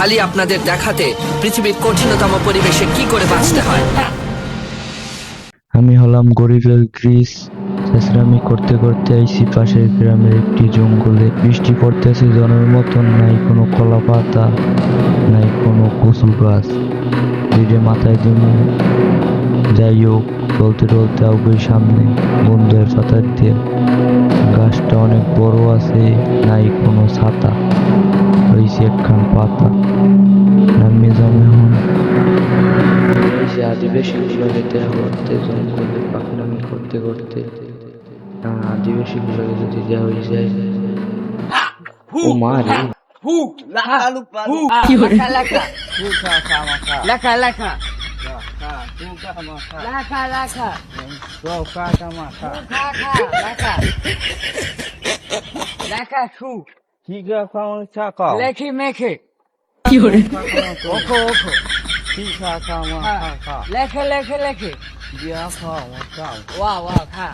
খালি আপনাদের দেখাতে পৃথিবীর কঠিনতম পরিবেশে কি করে বাঁচতে হয়? আমি হলাম গরিবের গ্রিস। চেঁচড়ামি করতে করতে আইছি পাশের গ্রামের একটি জঙ্গলে। বৃষ্টি পড়তেছে জনের মতন। নাই কোনো কলা পাতা নাই কোনো কচু গাছ। দুইটা মাথায় দিমু যাই হোক চলতে চলতে আউগই সামনে বন্ধুয়ের পাতার দিয়ে। গাছটা অনেক বড় আছে, নাই কোনো ছাতা। হয়েছে একখান পাতা। আদিবাসীগুলোকে দেওয়া উত্তেজন করে পাখনামি করতে করতে আদিবাসীগুলোকে যদি যা হয়ে যায় ও মা রে লেখা লেখা লেখা লেখা লেখা লেখি মেখে কি ওখো ওখো খা খা লেখে লেখে লেখে দিয়া খা খা